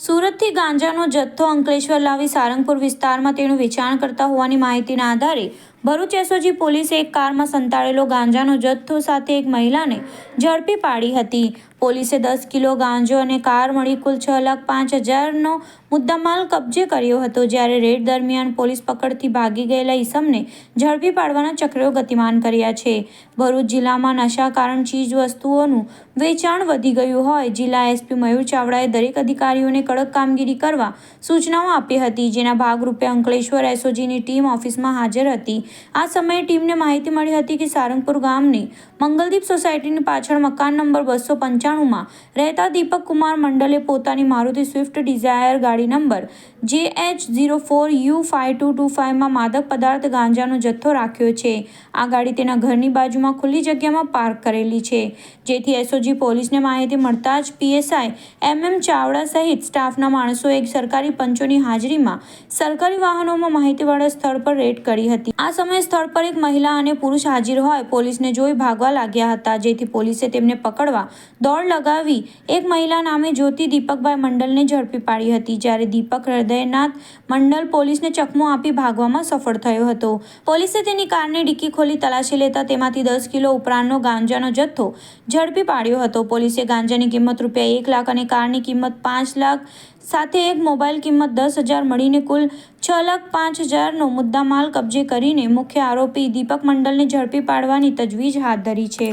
સુરતથી ગાંજાનો જથ્થો અંકલેશ્વર લાવી સારંગપુર વિસ્તારમાં તેનું વેચાણ કરતા હોવાની માહિતીના આધારે ભરૂચ એસઓજી પોલીસે એક કારમાં સંતાડેલો ગાંજાનો જથ્થો સાથે એક મહિલાને ઝડપી પાડી હતી. પોલીસે દસ કિલો ગાંજો અને કાર મળી કુલ છ લાખ પાંચ હજારનો મુદ્દામાલ કબજે કર્યો હતો, જ્યારે રેડ દરમિયાન પોલીસ પકડથી ભાગી ગયેલા ઈસમને ઝડપી પાડવાના ચક્રો ગતિમાન કર્યા છે. ભરૂચ જિલ્લામાં નશાકારણ ચીજ વસ્તુઓનું વેચાણ વધી ગયું હોય, જિલ્લા એસપી મયુર ચાવડાએ દરેક અધિકારીઓને કડક કામગીરી કરવા સૂચનાઓ આપી હતી, જેના ભાગરૂપે અંકલેશ્વર એસઓજીની ટીમ ઓફિસમાં હાજર હતી. આ સમયે ટીમને માહિતી મળી હતી કે સારંગપુર ગામની મંગલદીપ સોસાયટીની પાછળ મકાન નંબર બસો પંચાણુંમાં રહેતા દીપક કુમાર મંડલે પોતાની મારુતિ સ્વિફ્ટ ડિઝાયર ગાડી નંબર જે H zero four U five two two ફાઇવમાં માદક પદાર્થ ગાંજાનો જથ્થો રાખ્યો છે. આ ગાડી તેના ઘરની બાજુમાં ખુલ્લી જગ્યામાં પાર્ક કરેલી છે. જેથી એસઓજી પોલીસને માહિતી મળતા જ પીએસઆઈ એમ એમ ચાવડા સહિત સ્ટાફના માણસોએ સરકારી પંચોની હાજરીમાં સરકારી વાહનોમાં માહિતીવાળા સ્થળ પર રેડ કરી હતી. આ સમયે સ્થળ પર એક મહિલા અને પુરુષ હાજર હોય. પોલીસને જોઈ ભાગવા લાગ્યા હતા, જેથી પોલીસે તેમને પકડવા દોડ લગાવી એક મહિલા નામે જ્યોતિ દીપકભાઈ મંડલને ઝડપી પાડી હતી, જ્યારે દીપક હૃદયનાથ મંડલ પોલીસને ચકમો આપી ભાગવામાં સફળ થયો હતો. પોલીસે તેની કારની ડિક્કી ખોલી તલાશી લેતા તેમાંથી દસ કિલો ઉપરાંતનો ગાંજાનો જથ્થો ઝડપી પાડ્યો હતો. પોલીસે ગાંજાની કિંમત રૂપિયા એક લાખ અને કારની કિંમત પાંચ લાખ સાથે એક મોબાઈલ કિંમત દસ હજાર મળીને કુલ છ લાખ પાંચ હજારનો મુદ્દામાલ કબજે કરીને મુખ્ય આરોપી દીપક મંડલને ઝડપી પાડવાની તજવીજ હાથ ધરી છે.